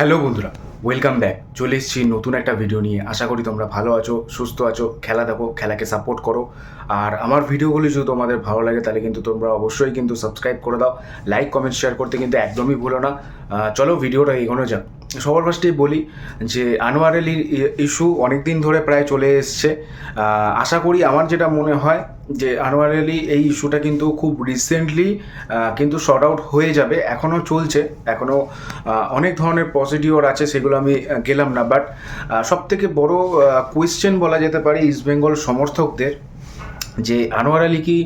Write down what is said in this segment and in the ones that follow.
Hello বন্ধুরা welcome back চলে এসেছি নতুন একটা ভিডিও নিয়ে। আশা করি তোমরা ভালো আছো, সুস্থ আছো, খেলা দেখো, খেলাকে সাপোর্ট করো। আর আমার ভিডিওগুলি যদি তোমাদের ভালো লাগে, তাহলে কিন্তু তোমরা অবশ্যই কিন্তু সাবস্ক্রাইব করে দাও। লাইক কমেন্ট শেয়ার করতে কিন্তু একদমই ভুলো না। চলো ভিডিওটা এগোনো যাক। সবার ফার্স্টেই বলি যে আনোয়ার ইস্যু অনেক দিন ধরে প্রায় চলে এসছে। আশা করি আমার যেটা মনে হয় যে আনোয়ার আলী এই ইস্যুটা কিন্তু খুব রিসেন্টলি কিন্তু শর্ট আউট হয়ে যাবে এখনও চলছে এখনও অনেক ধরনের প্রসিডিওর আছে, সেগুলো আমি গেলাম না বাট সব থেকে বড়ো কোয়েশ্চেন বলা যেতে পারে ইস্টবেঙ্গল সমর্থকদের, যে আনোয়ার আলী কি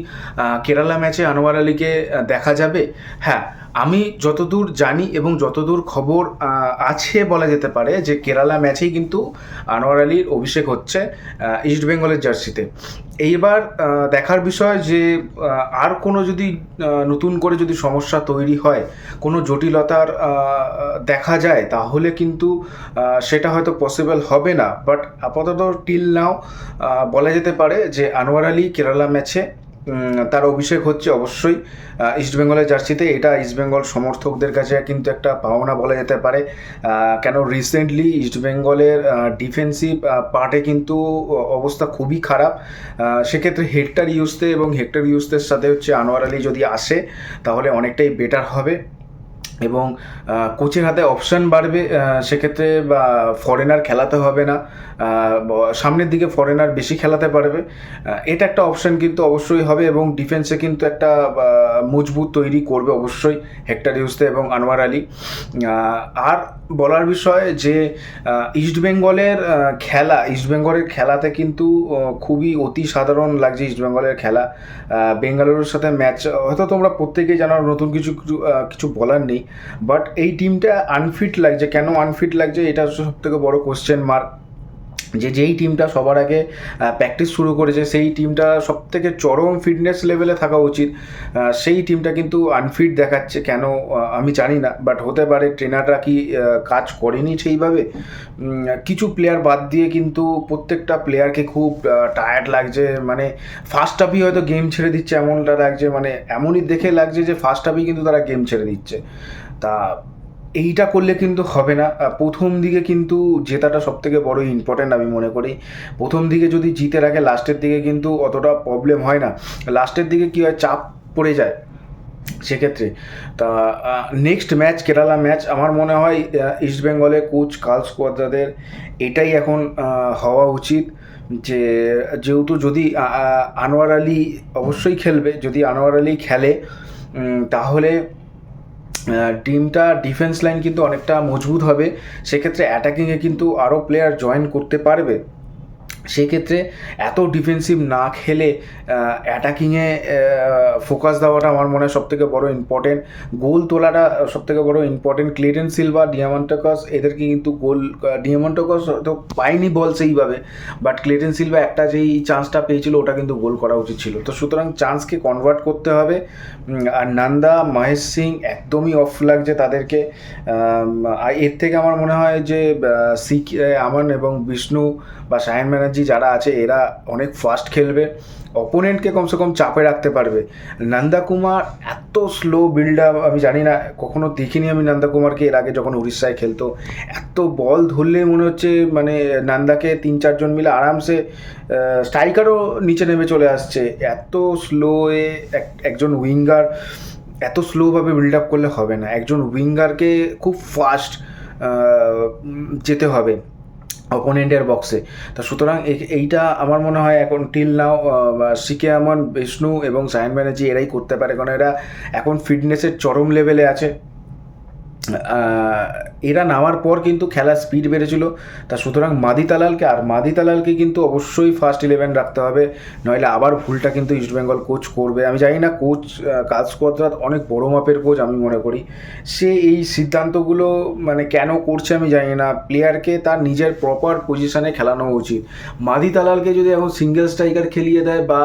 কেরালা ম্যাচে আনোয়ার আলীকে দেখা যাবে? হ্যাঁ আমি যতদূর জানি এবং যতদূর খবর আছে বলা যেতে পারে যে কেরালা ম্যাচেই কিন্তু আনোয়ার আলীর অভিষেক হচ্ছে ইস্ট বেঙ্গলের জার্সিতে। এইবার দেখার বিষয় যে আর কোনো যদি নতুন করে যদি সমস্যা তৈরি হয়, কোনো জটিলতার দেখা যায়, তাহলে কিন্তু সেটা হয়তো পসিবল হবে না। বাট আপাতত টিল নাও বলা যেতে পারে যে আনোয়ার আলী কেরালা ম্যাচে তার অভিষেক হচ্ছে অবশ্যই ইস্টবেঙ্গলের জার্সিতে। এটা ইস্টবেঙ্গল সমর্থকদের কাছে কিন্তু একটা পাওনা বলা যেতে পারে। কেন রিসেন্টলি ইস্টবেঙ্গলের ডিফেন্সিভ পার্টে কিন্তু অবস্থা খুবই খারাপ। সেক্ষেত্রে হেক্টার ইউজতে এবং হেক্টার ইউসদের সাথে হচ্ছে আনোয়ার আলী যদি আসে, তাহলে অনেকটাই বেটার হবে। এবং কোচের হাতে অপশান বাড়বে সেক্ষেত্রে বা ফরেনার খেলাতে হবে না। সামনের দিকে ফরেনার বেশি খেলাতে পারবে। এটা একটা অপশান কিন্তু অবশ্যই হবে এবং ডিফেন্সে কিন্তু একটা মজবুত তৈরি করবে অবশ্যই হেক্টর ইউসতে এবং আনোয়ার আলী আর বলার বিষয় যে আহ, ইস্টবেঙ্গলের আহ, খেলা ইস্টবেঙ্গলের খেলাতে কিন্তু খুবই অতি সাধারণ লাগছে ইস্টবেঙ্গলের খেলা। আহ, বেঙ্গালুরুর সাথে ম্যাচ হয়তো তোমরা প্রত্যেকেই জানো নতুন কিছু, কিছু বলার নেই। বাট এই টিমটা আনফিট লাগছে। কেন আনফিট লাগছে? এটা সব থেকে বড় কোশ্চেন মার্ক যে যেই টিমটা সবার আগে প্র্যাকটিস শুরু করেছে, সেই টিমটা সব থেকে চরম ফিটনেস লেভেলে থাকা উচিত। সেই টিমটা কিন্তু আনফিট দেখাচ্ছে। কেন আমি জানি না। বাট হতে পারে ট্রেনাররা কি কাজ করেনি সেইভাবে? কিছু প্লেয়ার বাদ দিয়ে কিন্তু প্রত্যেকটা প্লেয়ারকে খুব টায়ার্ড লাগছে। মানে ফার্স্ট হাফই হয়তো গেম ছেড়ে দিচ্ছে, এমনটা লাগছে। মানে এমনই দেখে লাগছে যে ফার্স্ট হাফই কিন্তু তারা গেম ছেড়ে দিচ্ছে। তা এইটা করলে কিন্তু হবে না। প্রথম দিকে কিন্তু জেতাটা সব থেকে বড় ইম্পর্ট্যান্ট আমি মনে করি। প্রথম দিকে যদি জিতে রাখে লাস্টের দিকে কিন্তু অতটা প্রবলেম হয় না। লাস্টের দিকে কী হয়, চাপ পড়ে যায় সেক্ষেত্রে। তা নেক্সট ম্যাচ কেরালা ম্যাচ আমার মনে হয় ইস্ট বেঙ্গলে কোচ কাল স্কোয়াদ্রাদের এটাই এখন হওয়া উচিত যে, যেহেতু যদি আনোয়ার আলী অবশ্যই খেলবে, যদি আনোয়ার আলী খেলে তাহলে টিমটা ডিফেন্স লাইন কিন্তু অনেকটা মজবুত হবে। সেক্ষেত্রে অ্যাটাকিংয়ে কিন্তু আরও প্লেয়ার জয়েন করতে পারবে। সেক্ষেত্রে এত ডিফেন্সিভ না খেলে অ্যাটাকিংয়ে ফোকাস দেওয়াটা আমার মনে হয় সবথেকে বড় ইম্পর্টেন্ট গোল তোলাটা সবথেকে বড় ইম্পর্টেন্ট ক্লেটেন সিলভা ডিয়ামান্টাকস এদেরকে কিন্তু গোল ডিয়ামান্টাকস তো পায়নি বল সেইভাবে বাট ক্লেটেন সিলভা একটা যেই চান্সটা পেয়েছিল, ওটা কিন্তু গোল করা উচিত ছিল। তো সুতরাং চান্সকে কনভার্ট করতে হবে। আর নান্দা, মহেশ সিং একদমই অফ লাগছে তাদেরকে এর থেকে আমার মনে হয় যে সিক আমান এবং বিষ্ণু বা সায়ন ব্যানার্জি যারা আছে, এরা অনেক ফাস্ট খেলবে। অপোনেন্টকে কমসে কম চাপে রাখতে পারবে। নন্দা কুমার এত স্লো বিল্ড আপ আমি জানি না, কখনো দেখিনি আমি নন্দা কুমারকে। এর আগে যখন উড়িষ্যায় খেলতো, এত বল ধরলে মনে হচ্ছে মানে নন্দাকে তিন চারজন মিলে আরামসে স্ট্রাইকারও নিচে নেমে চলে আসছে। এত স্লো এ এক- একজন উইঙ্গার এত স্লোভাবে বিল্ড আপ করলে হবে না। একজন উইঙ্গারকে খুব ফাস্ট যেতে হবে। অপোনেন্টের বক্সে তা সুতরাং এইটা আমার মনে হয় এখন টিল নাও সিকে আমন বিষ্ণু এবং সায়ন ব্যানার্জি এরাই করতে পারে। কারণ এরা এখন ফিটনেসের চরম লেভেলে আছে। এরা নামার পর কিন্তু খেলার স্পিড বেড়েছিল। তা সুতরাং মাদি তালালকে আর মাদি তালালকে কিন্তু অবশ্যই ফার্স্ট ইলেভেন রাখতে হবে। নইলে আবার ভুলটা কিন্তু ইস্টবেঙ্গল কোচ করবে। আমি জানি না কোচ কাজ কতরাত অনেক বড় মাপের কোচ আমি মনে করি। সে এই সিদ্ধান্তগুলো মানে কেন করছে আমি জানি না। প্লেয়ারকে তার নিজের প্রপার পজিশনে খেলানো উচিত। মাদি তালালকে যদি এখন সিঙ্গেল স্ট্রাইকার খেলিয়ে দেয় বা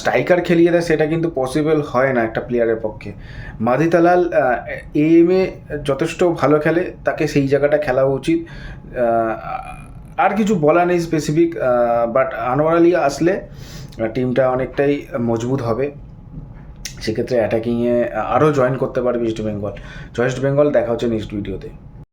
স্ট্রাইকার খেলিয়ে দেয়, সেটা কিন্তু পসিবল হয় না একটা প্লেয়ারের পক্ষে। মাদি তালাল এ এম এ যথেষ্ট ভালো খেলে, তাকে সেই জায়গাটা খেলা উচিত। আর কিছু বলা নেই স্পেসিফিক বাট আনোয়ার আলী আসলে টিমটা অনেকটাই মজবুত হবে। সেক্ষেত্রে অ্যাটাকিংয়ে আরও জয়েন করতে পারবে ইস্ট বেঙ্গল ওয়েস্ট বেঙ্গল দেখা হচ্ছে নেক্সট ভিডিওতে